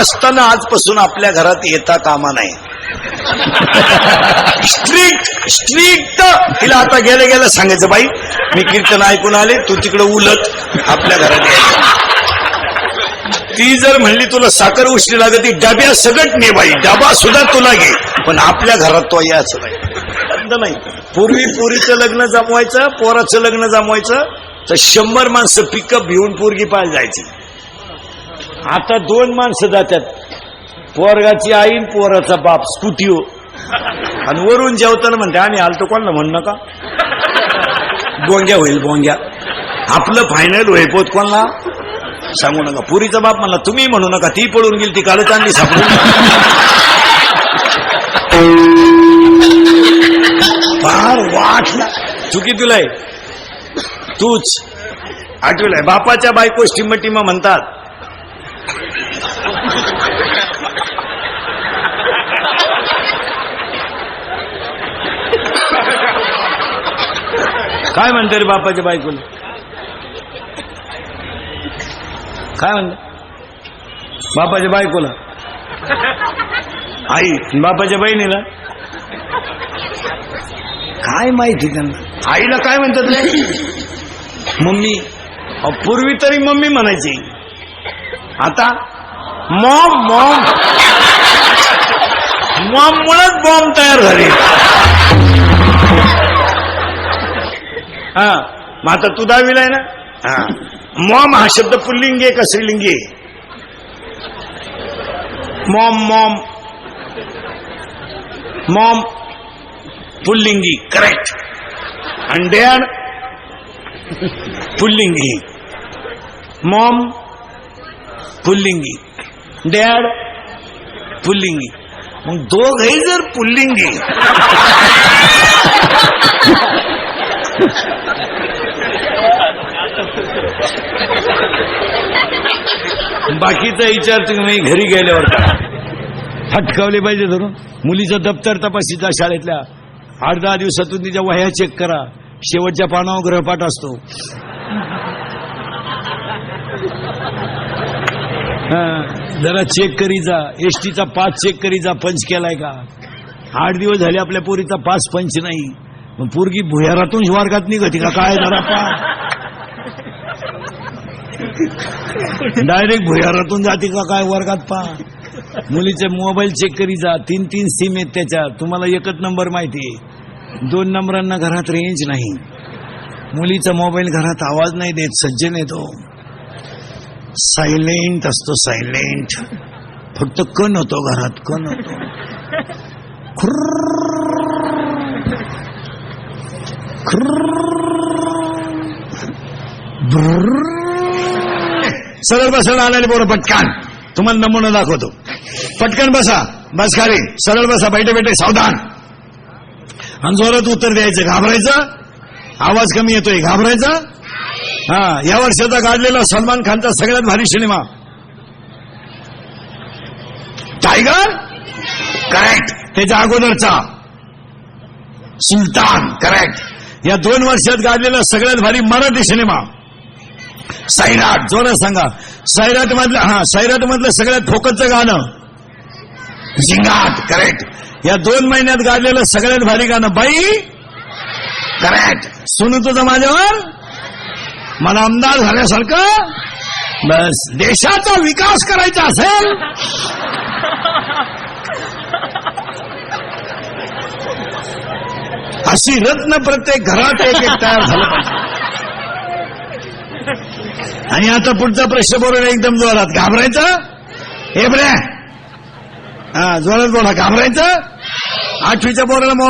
नसताना आजपासून आपल्या घरात येता कामा नाही. स्ट्रिक्ट स्ट्रिक्ट तिला आता गेल्या गेल्या सांगायचं बाई मी कीर्तन ऐकून आले तू तिकडे उलट आपल्या घरात यायचं ती जर म्हणली तुला साखर उष्टी लागत ती डब्या सगट ने बाई डबा सुद्धा तुला घे. पण आपल्या घरात तो यायचं नाही. नाही. पूर्वी पोरीचं लग्न जमवायचं पोराचं लग्न जमवायचं तर शंभर माणसं पिकअप घेऊन पोरगी पाहायला जायची. आता दोन माणसं जातात पोरगाची आई पोराचा बाप स्कूटीवर. आणि वरून जेवताना म्हणते आणि आलतो कोणाला म्हण नका. बोंग्या होईल बोंग्या. आपलं फायनल होईल पोत कोणाला? सांगू नका. पुरीचा बाप म्हणला तुम्ही म्हणू नका ती पळून गेली ती काळ आणली सापडून फार वाटला चुकी तुला आहे तूच. आठवलंय बापाच्या बायको टिम्म म्हणतात काय म्हणते रे बापाच्या बायकोला? काय म्हणते? बापाच्या बायकोला? आई बापाच्या बहिणीला? काय माहिती त्यांना? आईला काय म्हणतात रे? मम्मी अहो, पूर्वी तरी मम्मी म्हणायची. आता मॉम मॉम. मॉम मुळेच बॉम्ब तयार झाले. हा. मग आता तू दहावीला आहे ना? हा. मॉम हा शब्द पुल्लिंगी आहे का स्त्रीलिंगी मॉम मॉम. मॉम पुल्लिंगी करेक्ट आणि डॅड पुल्लिंगी. मॉम पुल्लिंगी. डॅड पुल्लिंगी. मग दोघही जर पुल्लिंगी. बाकीचा विचार तुम्ही घरी गेल्यावर हटकावले फटकावले पाहिजे धरून. मुलीचं दप्तर तपासीचा शाळेतल्या आठ दहा दिवसातून तिच्या वह्या चेक करा. शेवटच्या पानावर ग्रहपाठ असतो. हा, जरा चेक करी जा. एसटीचा पास चेक करी जा. पंच केलाय का? आठ दिवस झाले आपल्या पोरीचा पास पंच नाही. मग पोरगी भुयारातून वर्गात निघते का? काय जरा पा. डायरेक्ट भुयारातून जाते का? काय वर्गात पा. मुलीचे मोबाईल चेक करी जा. तीन तीन सिम आहेत त्याच्यात तुम्हाला एकच नंबर माहिती दोन नंबरांना घरात रेंज नाही. मुलीचा मोबाईल घरात आवाज नाही देत सज्जन येतो सायलेंट असतो सायलेंट फक्त कण होतो घरात कण होतो. खुर्र. खुर्र. ब्रुर्र. सरळ बसायला आलेले बरोबर पटकन. तुम्हाला नमुना दाखवतो. पटकन बसा. बस खाली. सरळ बसा. बैठे बैठे. सावधान. आणि जोरात उत्तर द्यायचं. घाबरायचं? आवाज कमी येतोय. घाबरायचा? हा या वर्षाचा काढलेला सलमान खानचा सगळ्यात भारी सिनेमा. टायगर? करेक्ट त्याच्या अगोदरचा. सुलतान. करेक्ट या दोन वर्षात गाजलेला सगळ्यात भारी मराठी सिनेमा. सैराट. जोरात सांगा. सैराट मधलं हा सैराट मधलं सगळ्यात फोकसचं गाणं. झिंगाट करेक्ट या दोन महिन्यात गाजलेलं सगळ्यात भारी गाणं बाई. करेक्ट सुनू तुझं माझ्यावर? मला आमदार झाल्यासारखं? बस. देशाचा विकास करायचा असेल? अशी रत्न प्रत्येक घरात एक एक तयार झालं पाहिजे. आणि आता पुढचा प्रश्न बोलून एकदम जोरात. घाबरायचं? हे बरे हा जोरात बोला. घाबरायचं? आठवीच्या बोराला मोबाईल